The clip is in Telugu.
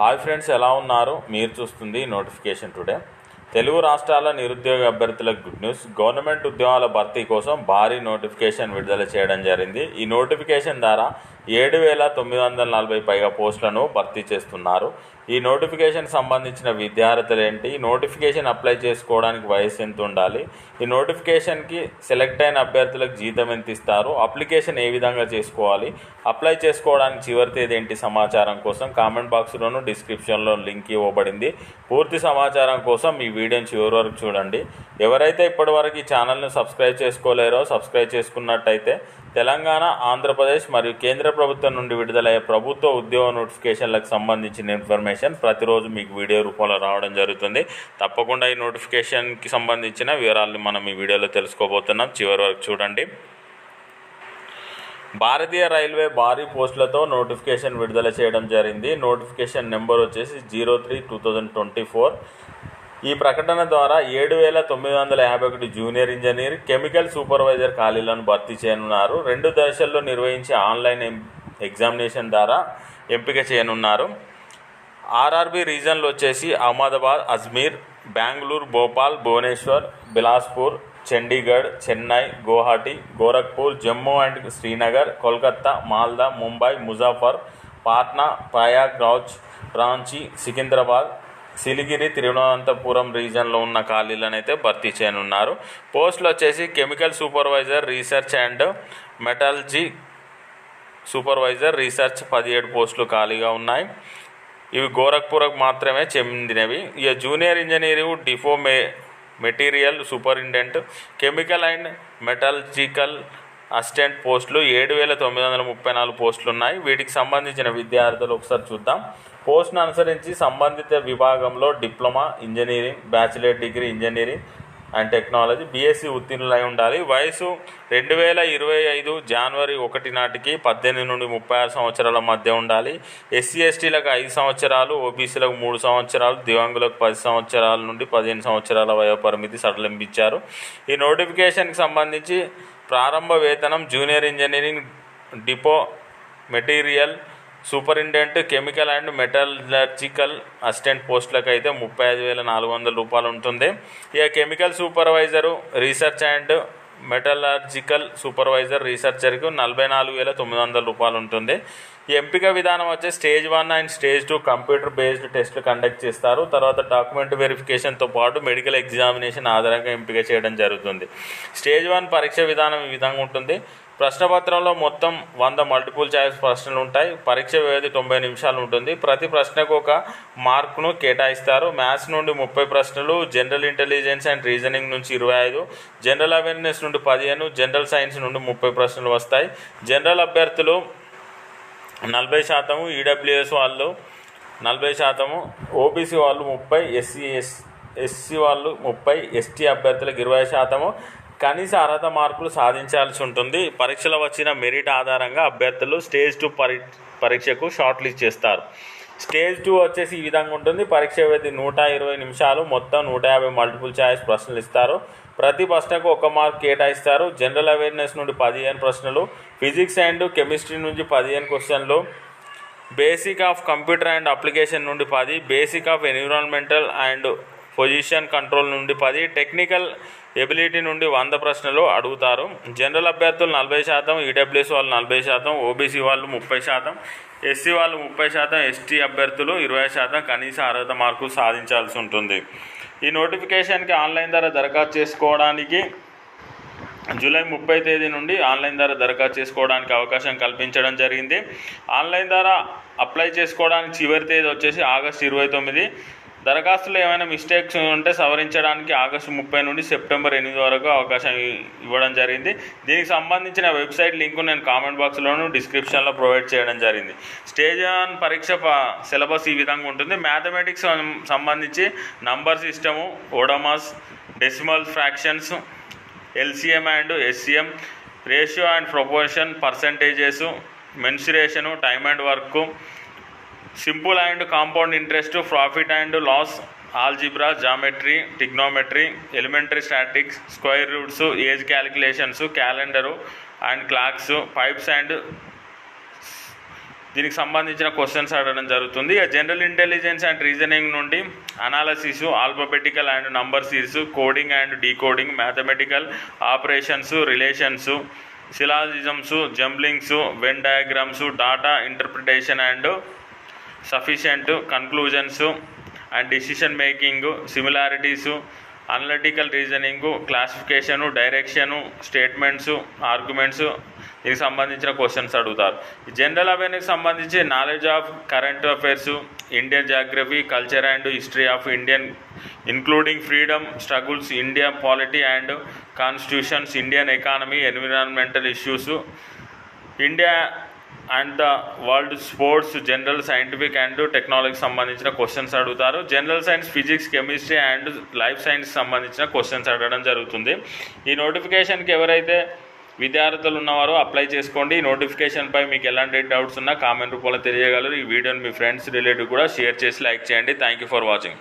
హాయ్ ఫ్రెండ్స్ ఎలా ఉన్నారు? మీరు చూస్తుంది నోటిఫికేషన్ టుడే. తెలుగు రాష్ట్రాల నిరుద్యోగ అభ్యర్థులకు గుడ్ న్యూస్. గవర్నమెంట్ ఉద్యోగాల భర్తీ కోసం భారీ నోటిఫికేషన్ విడుదల చేయడం జరిగింది. ఈ నోటిఫికేషన్ ద్వారా ఏడు వేల తొమ్మిది వందల నలభై పైగా పోస్టులను భర్తీ చేస్తున్నారు. ఈ నోటిఫికేషన్ సంబంధించిన విద్యార్థులు ఏంటి ఈ నోటిఫికేషన్ అప్లై చేసుకోవడానికి వయసు ఎంత ఉండాలి ఈ నోటిఫికేషన్కి సెలెక్ట్ అయిన అభ్యర్థులకు జీతం ఎంత ఇస్తారు అప్లికేషన్ ఏ విధంగా చేసుకోవాలి? అప్లై చేసుకోవడానికి చివరి తేదీ ఏంటి సమాచారం కోసం కామెంట్ బాక్స్లోను డిస్క్రిప్షన్లో లింక్ ఇవ్వబడింది. పూర్తి సమాచారం కోసం ఈ వీడియోని చివరి వరకు చూడండి. ఎవరైతే ఇప్పటివరకు ఈ ఛానల్ను సబ్స్క్రైబ్ చేసుకోలేరో సబ్స్క్రైబ్ చేసుకున్నట్టయితే తెలంగాణ ఆంధ్రప్రదేశ్ మరియు కేంద్ర ప్రభుత్వం నుండి విడుదలయ్యే ప్రభుత్వ ఉద్యోగ నోటిఫికేషన్లకు సంబంధించిన ఇన్ఫర్మేషన్ ప్రతిరోజు మీకు వీడియో రూపంలో రావడం జరుగుతుంది. తప్పకుండా ఈ నోటిఫికేషన్కి సంబంధించిన వివరాలను మనం ఈ వీడియోలో తెలుసుకోబోతున్నాం. చివరి వరకు చూడండి. భారతీయ రైల్వే భారీ పోస్టులతో నోటిఫికేషన్ విడుదల చేయడం జరిగింది. నోటిఫికేషన్ నెంబర్ వచ్చేసి zero three two thousand twenty four. ఈ ప్రకటన ద్వారా ఏడు వేల తొమ్మిది వందల యాభై ఒకటి జూనియర్ ఇంజనీర్ కెమికల్ సూపర్వైజర్ ఖాళీలను భర్తీ చేయనున్నారు. రెండు దశల్లో నిర్వహించే ఆన్లైన్ ఎం- ఎగ్జామినేషన్ ద్వారా ఎంపిక చేయనున్నారు. ఆర్ఆర్బి రీజన్లు వచ్చేసి అహ్మదాబాద్ అజ్మీర్ బెంగళూరు భోపాల్ భువనేశ్వర్ బిలాస్పూర్ చండీగఢ్ చెన్నై గౌహటి గోరఖ్పూర్ జమ్మూ అండ్ శ్రీనగర్ కోల్కత్తా మాల్దా ముంబై ముజాఫర్ పాట్నా ప్రయాగ్రాజ్ రాంచీ సికింద్రాబాద్ సిలిగిరి తిరువనంతపురం రీజన్లో ఉన్న ఖాళీలను అయితే భర్తీ చేయనున్నారు. పోస్టులు వచ్చేసి chemical supervisor research and metallurgy supervisor research పదిహేడు పోస్టులు ఖాళీగా ఉన్నాయి. ఇవి గోరఖ్పూర్కు మాత్రమే చెందినవి. ఇక జూనియర్ ఇంజనీరు డిఫో మె material superintendent chemical and metallurgical assistant పోస్టులు ఏడు వేల తొమ్మిది వందల ముప్పై నాలుగు పోస్టులు ఉన్నాయి వీటికి సంబంధించిన విద్యార్థులు ఒకసారి చూద్దాం. పోస్ట్ను అనుసరించి సంబంధిత విభాగంలో diploma engineering bachelor degree engineering and technology BSc ఉత్తీర్ణులై ఉండాలి. వయసు రెండు వేల ఇరవై ఐదు జనవరి ఒకటి నాటికి పద్దెనిమిది నుండి ముప్పై ఆరు సంవత్సరాల మధ్య ఉండాలి. ఎస్సీ ఎస్టీలకు ఐదు సంవత్సరాలు ఓబీసీలకు మూడు సంవత్సరాలు దివ్యాంగులకు పది సంవత్సరాల నుండి పదిహేను సంవత్సరాల వయో పరిమితి సడలింపించారు. ఈ నోటిఫికేషన్కి సంబంధించి ప్రారంభ వేతనం junior engineering depot material superintendent chemical and metallurgical assistant పోస్టులకు అయితే ముప్పై ఐదు వేల నాలుగు వందల రూపాయలు ఉంటుంది. ఇక chemical supervisor research and metallurgical supervisor రీసెర్చర్కు నలభై నాలుగు వేల తొమ్మిది వందల రూపాయలు ఉంటుంది. ఈ ఎంపిక విధానం వచ్చే stage one and stage two computer based టెస్ట్లు కండక్ట్ చేస్తారు. తర్వాత డాక్యుమెంట్ వెరిఫికేషన్తో పాటు మెడికల్ ఎగ్జామినేషన్ ఆధారంగా ఎంపిక చేయడం జరుగుతుంది. స్టేజ్ వన్ పరీక్ష విధానం ఈ విధంగా ఉంటుంది. ప్రశ్నపత్రంలో మొత్తం వంద మల్టిపుల్ చాయిస్ ప్రశ్నలు ఉంటాయి పరీక్ష వ్యవధి తొంభై నిమిషాలు ఉంటుంది ప్రతి ప్రశ్నకు ఒక మార్కును కేటాయిస్తారు. మ్యాథ్స్ నుండి ముప్పై ప్రశ్నలు జనరల్ ఇంటెలిజెన్స్ అండ్ రీజనింగ్ నుంచి ఇరవై ఐదు జనరల్ అవేర్నెస్ నుండి పదిహేను జనరల్ సైన్స్ నుండి ముప్పై ప్రశ్నలు వస్తాయి. జనరల్ అభ్యర్థులు నలభై శాతము ఈడబ్ల్యూఎస్ వాళ్ళు నలభై శాతము ఓబీసీ వాళ్ళు ముప్పై ఎస్సీ ఎస్ ఎస్సీ వాళ్ళు ముప్పై ఎస్టీ అభ్యర్థులకు ఇరవై శాతము కనీస అర్హత మార్కులు సాధించాల్సి ఉంటుంది. పరీక్షలో వచ్చిన మెరిట్ ఆధారంగా అభ్యర్థులు స్టేజ్ టూ పరీ పరీక్షకు షార్ట్ లిస్ట్ చేస్తారు. స్టేజ్ టూ వచ్చేసి ఈ విధంగా ఉంటుంది. పరీక్ష వ్యవధి నూట ఇరవై నిమిషాలు. మొత్తం నూట యాభై మల్టిపుల్ ఛాయిస్ ప్రశ్నలు ఇస్తారు. ప్రతి ప్రశ్నకు ఒక మార్క్ కేటాయిస్తారు. జనరల్ అవేర్నెస్ నుండి పదిహేను ప్రశ్నలు. ఫిజిక్స్ అండ్ కెమిస్ట్రీ నుంచి పదిహేను క్వశ్చన్లు. Basic of computer and application నుండి పది. Basic of environmental and position control నుండి పది టెక్నికల్ ఎబిలిటీ నుండి వంద ప్రశ్నలు అడుగుతారు. జనరల్ అభ్యర్థులు నలభై శాతం ఈడబ్ల్యూఎస్ వాళ్ళు నలభై శాతం ఓబీసీ వాళ్ళు ముప్పై శాతం ఎస్సీ వాళ్ళు ముప్పై శాతం ఎస్టీ అభ్యర్థులు ఇరవై శాతం కనీస అర్హత మార్కులు సాధించాల్సి ఉంటుంది. ఈ నోటిఫికేషన్కి ఆన్లైన్ ద్వారా దరఖాస్తు చేసుకోవడానికి జూలై ముప్పై తేదీ నుండి ఆన్లైన్ ద్వారా దరఖాస్తు చేసుకోవడానికి అవకాశం కల్పించడం జరిగింది. ఆన్లైన్ ద్వారా అప్లై చేసుకోవడానికి చివరి తేదీ వచ్చేసి ఆగస్ట్ ఇరవై తొమ్మిది. దరఖాస్తులో ఏమైనా మిస్టేక్స్ ఉంటే సవరించడానికి ఆగస్టు ముప్పై నుండి సెప్టెంబర్ ఎనిమిది వరకు అవకాశం ఇవ్వడం జరిగింది. దీనికి సంబంధించిన వెబ్సైట్ లింకు నేను కామెంట్ బాక్స్లోను డిస్క్రిప్షన్లో ప్రొవైడ్ చేయడం జరిగింది. స్టేజ్ వన్ పరీక్ష ప- సిలబస్ ఈ విధంగా ఉంటుంది. మ్యాథమెటిక్స్ సంబంధించి number system ఓడమాస్ decimal fractions LCM and HCF ratio and proportion percentages mensuration time and work simple and compound interest profit and loss algebra geometry trigonometry elementary statics square roots age calculations calendar and clocks pipes and దీనికి సంబంధించిన క్వశ్చన్స్ అడగడం జరుగుతుంది. ఇక జనరల్ ఇంటెలిజెన్స్ అండ్ రీజనింగ్ నుండి analysis alphabetical and number series coding and decoding mathematical operations relations syllogisms jumblings Venn diagrams data interpretation and sufficient conclusions and decision making similarities analytical reasoning classification direction statements arguments దీనికి సంబంధించిన క్వశ్చన్స్ అడుగుతారు. జనరల్ అవేర్నెస్ సంబంధించి knowledge of current affairs Indian geography culture and history of Indian including freedom struggles India polity and constitutions Indian economy environmental issues India and the world sports general scientific and టెక్నాలజీకి సంబంధించిన క్వశ్చన్స్ అడుగుతారు. General science physics chemistry and life science సంబంధించిన క్వశ్చన్స్ అడగడం జరుగుతుంది. ఈ నోటిఫికేషన్కి ఎవరైతే విద్యార్థులు ఉన్నవారో అప్లై చేసుకోండి. ఈ నోటిఫికేషన్పై మీకు ఎలాంటి డౌట్స్ ఉన్నా కామెంట్ రూపంలో తెలియగలరు. ఈ వీడియోని మీ ఫ్రెండ్స్ రిలేటివ్ కూడా షేర్ చేసి లైక్ చేయండి. Thank you for watching.